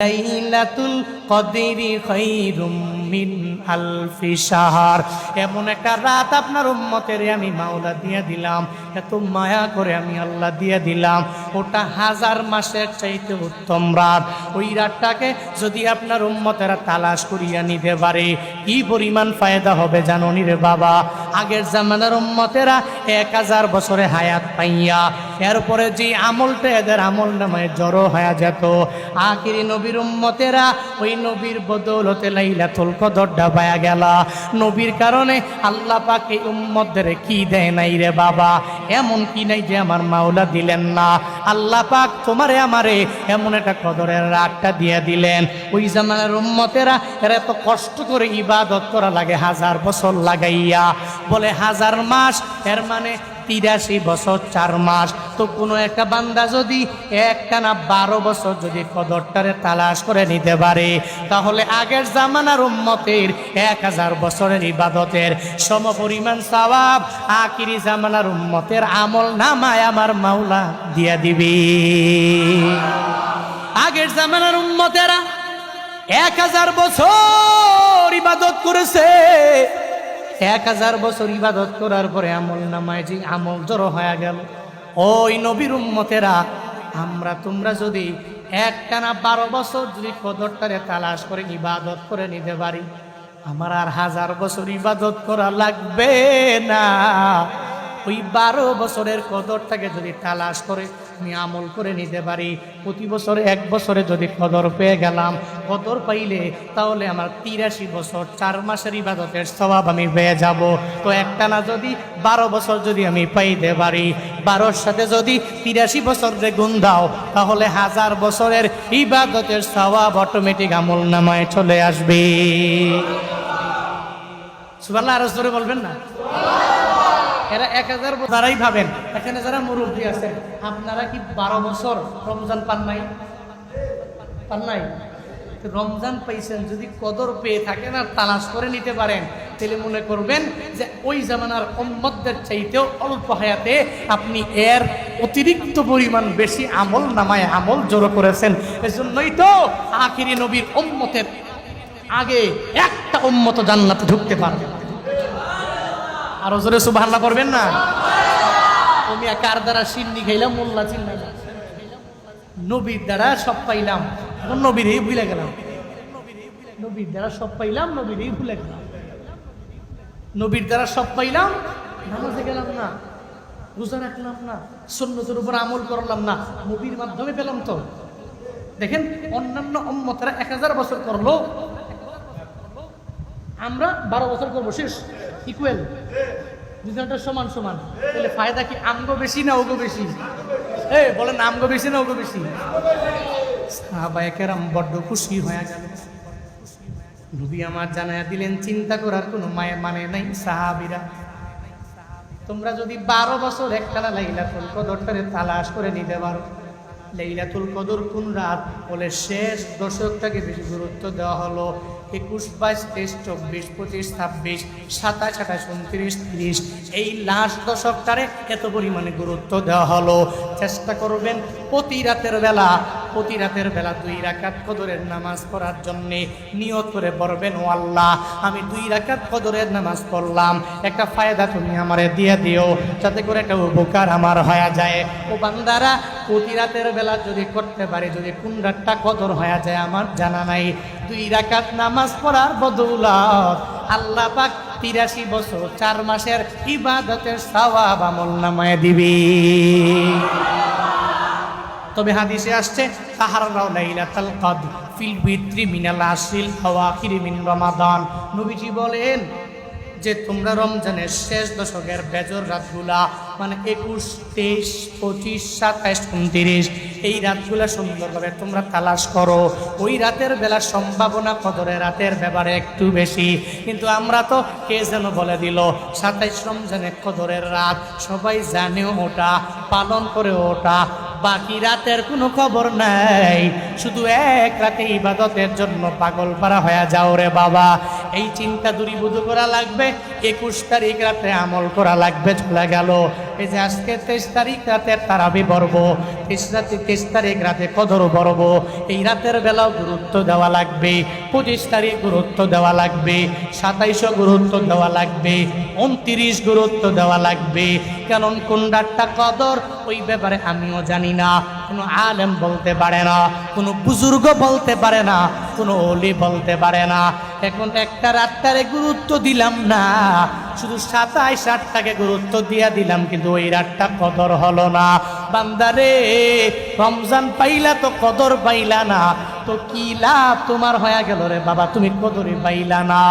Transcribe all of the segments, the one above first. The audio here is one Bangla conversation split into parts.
লাইলাতুল কদরি খৈরুম মিন আলফি শাহর। এমন একটা রাত আপনার উম্মতের আমি মাওলা দিয়ে দিলাম। এত মায়া করে আমি আল্লাহ দিয়ে দিলাম। ওটা হাজার মাসের চাইতে উত্তম রাত। ওই রাতটাকে যদি আপনার উম্মতেরা তালাশ করিয়া নিতে পারে, কি পরিমাণ ফায়দা হবে জাননি রে বাবা? আগের জামানার উম্মতেরা এক হাজার বছরে হায়াত পাইয়া, এরপরে যে আমলটা এদের আমল নামায় জড়ো হয়ে যেত। আখিরি নবীর উম্মতেরা ওই নবীর বদৌলতে লাইলাতুল কদরটা পায়া গেল। নবীর কারণে আল্লাহ পাকে উম্মদের কি দেয় নাই রে বাবা? এমন কি নাই যে আমার মাওলা দিলেন না? আল্লাহ পাক তোমারে আমারে এমন একটা কদরের রাতটা দিয়ে দিলেন। ওই জামানার উম্মতেরা এরা এত কষ্ট করে ইবাদত করা লাগে, হাজার বছর লাগাইয়া। বলে হাজার মাস, এর মানে তিরাশি বছর, চার মাস। তো কোনো একটা বান্দা যদি একটানা বারো বছর যদি কদরটারে তালাশ করে নিতে পারে, তাহলে আগের জামানার উম্মতের এক হাজার বছরের ইবাদতের সম পরিমাণ সওয়াব আকিরি জামানার উম্মতের আমল নামায় আমার মাওলা দিয়া দিবি। আগের জামানার উম্মতেরা এক হাজার বছর ইবাদত করেছে। এক হাজার বছর ইবাদত করার পরে আমল নামায় যে আমল জড়ো হয়ে গেল। ওই নবীর উম্মতেরা, আমরা তোমরা যদি একটানা বারো বছর যদি কদরটারে তালাশ করে ইবাদত করে নিতে পারি, আমার আর হাজার বছর ইবাদত করা লাগবে না। ওই বারো বছরের কদরটাকে যদি তালাশ করে আমি আমল করে নিতে পারি। প্রতি বছরে এক বছরে যদি কদর পেয়ে গেলাম, কদর পাইলে তাহলে আমার তিরাশি বছর, চার মাসের ইবাদতের স্বভাব আমি পেয়ে যাব। তো একটা না যদি বারো বছর যদি আমি পাইতে পারি, বারোর সাথে যদি তিরাশি বছর যে গুণ দাও, তাহলে হাজার বছরের ইবাদতের স্বভাব অটোমেটিক আমল নামায় চলে আসবে। সুবাল্লাহ আরও জোরে বলবেন না? এরা এক হাজার তারাই ভাবেন, এখানে যারা মুরব্বী আছেন, আপনারা কি বারো বছর রমজান পান নাই? পান নাই? রমজান পাইছেন, যদি কদর পেয়ে থাকেন আর তালাশ করে নিতে পারেন, তাহলে মনে করবেন যে ওই জামানার উম্মতদের চাইতেও অল্প হায়াতে আপনি এর অতিরিক্ত পরিমাণ বেশি আমল নামায় আমল জড়ো করেছেন। এজন্যই তো আখিরি নবীর উম্মতের আগে একটা উম্মত জান্নাতে ঢুকতে পারবে। আরও জোরে সুবহানাল্লাহ করবেন না? আমি কার দ্বারা সিন্নি খাইলাম, মোল্লা চিল্লাইলাম। নবীর দ্বারা সব পাইলাম। এখন নবীরই ভুলে গেলাম? নবীর দ্বারা সব পাইলাম নবীরই ভুলে গেলাম। নবীর দ্বারা সব পাইলাম, নামাজে গেলাম না। রোজা রাখলাম না। সুন্নতের উপর আমল করলাম না। নবীর মাধ্যমে পেলাম তো। দেখেন, অন্যান্য অম্মতরা এক হাজার বছর করল। আমরা বারো বছর করব, শেষ। ইকুয়াল দুজনটা সমান সমান। তাহলে ফায়দা কি? আমগো বেশি না ওগো বেশি? এই, বলেন আমগো বেশি না ওগো বেশি? সাহাবায়াকেরাম বড্ড খুশি হয়ে গেল। নবী আমার জানায়া দিলেন, চিন্তা করার কোনো মায়ের মানে নাই সাহাবিরা। তোমরা যদি বারো বছর একটানা লাইলাতুল কদরটারে তালাশ করে নিতে পারো। লাইলাতুল কদর কোন রাত? বলে, শেষ দশকটাকে বেশি গুরুত্ব দেওয়া হলো একুশ, বাইশ, তেইশ, চব্বিশ, পঁচিশ, ছাব্বিশ, সাতাশ, আঠাশ, উনত্রিশ, তিরিশ। এই লাস্ট দশকটারে এত পরিমাণে গুরুত্ব দেওয়া হলো। চেষ্টা করবেন প্রতি রাতের বেলা প্রতি রাতের বেলা দুই রাকাত কদরের নামাজ পড়ার জন্যে নিয়ত করে পড়বেন, ও আল্লাহ, আমি দুই রাকাত কদরের নামাজ পড়লাম। একটা ফায়দা তুমি আমারে দিয়ে দিও, যাতে করে একটা উপকার আমার হয়ে যায়। ও বান্দারা, প্রতি রাতের বেলা যদি করতে পারে, যদি কোন রাতটা কদর হয়ে যায় আমার জানা নাই। দুই রাকাত নামাজ পড়ার বদৌলত আল্লাহ পাক তিরাশি বছর, চার মাসের ইবাদতের সওয়াব আমল নামায় দিবি। তবে হাদিসে আসছে, তাহারাও লাইলাতাল কদ ফিল বিত্রি মিনাল আসিল আওয়াখির মিন রমাদান। নবীজি বলেন যে, তোমরা রমজানের শেষ দশকের বেজর রাতগুলা মানে একুশ, তেইশ, পঁচিশ, সাতাইশ, উনত্রিশ, এই রাতগুলা সুন্দরভাবে তোমরা তালাশ করো। ওই রাতের বেলা সম্ভাবনা কদরে রাতের ব্যাপারে একটু বেশি। কিন্তু আমরা তো কে যেন বলে দিল, সাতাইশ রমজানের কদরের রাত, সবাই জানে ওটা, পালন করে ওটা বাকি রাতের কোনো খবর নাই। শুধু এক রাতে ইবাদতের জন্য পাগল পারা হয়ে যাও রে বাবা। এই চিন্তা দূরীভূত করা লাগবে, একুশ তারিখ রাতে আমল করা লাগবে, চলে গেল। এই যে আজকে তেইশ তারিখ, রাতে তারাবি বর্ব। তেইশ রাতে, তেইশ তারিখ রাতে কদর বর্ব। এই রাতের বেলাও গুরুত্ব দেওয়া লাগবে। পঁচিশ তারিখ গুরুত্ব দেওয়া লাগবে। সাতাইশও গুরুত্ব দেওয়া লাগবে। উনত্রিশ গুরুত্ব দেওয়া লাগবে। কারণ কোন রাতটা কদর, ওই ব্যাপারে আমিও জানি না। কোনো আলেম বলতে পারে না, কোনো বুজুর্গ বলতে পারে না, কোনো অলি বলতে পারে না। এখন একটা রাতটারে গুরুত্ব দিলাম না। শুধু সাতাইশ আটটাকে গুরুত্ব দিয়া দিলাম, কিন্তু ওই রাতটা কদর হলো না। বান্দারে, রমজান পাইলা তো কদর পাইলা না, তো কি লাভ তোমার হয়ে গেল রে বাবা, তুমি কদরই পাইলা না।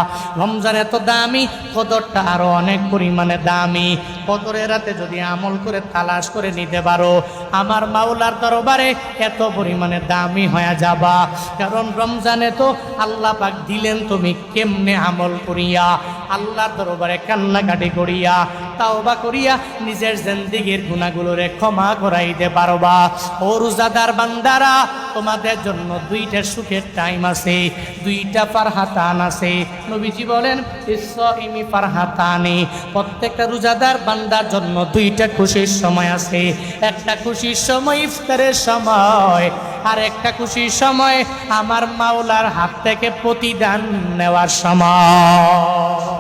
রমজান এত দামি, কদরটা আরও অনেক পরিমাণে দামি। কদরের রাতে যদি আমল করে তালাশ করে নিতে পারো, আমার মাওলার দরবারে এত পরিমাণে দামি হয়ে যাবা। কারণ রমজানে তো আল্লাহ পাক দিলেন তুমি কেমনে আমল করিয়া, আল্লাহর দরবারে কান্নাকাটি করিয়া তাওবা করিয়া নিজের জিন্দিগির গুণাগুলোরে ক্ষমা করাইতে পারবা। ও রোজাদার বান্দারা, তোমাদের জন্য দুইটা সুখের টাইম আছে, দুইটা ফারহাতান আছে। নবীজি বলেন ইসমি ফারহাতানি। প্রত্যেকটা রোজাদার বান্দার জন্য দুইটা খুশির সময় আছে। একটা খুশির সময় ইফতারের সময়, আর একটা খুশির সময় আমার মাওলার হাত থেকে প্রতিদান নেওয়ার সময়।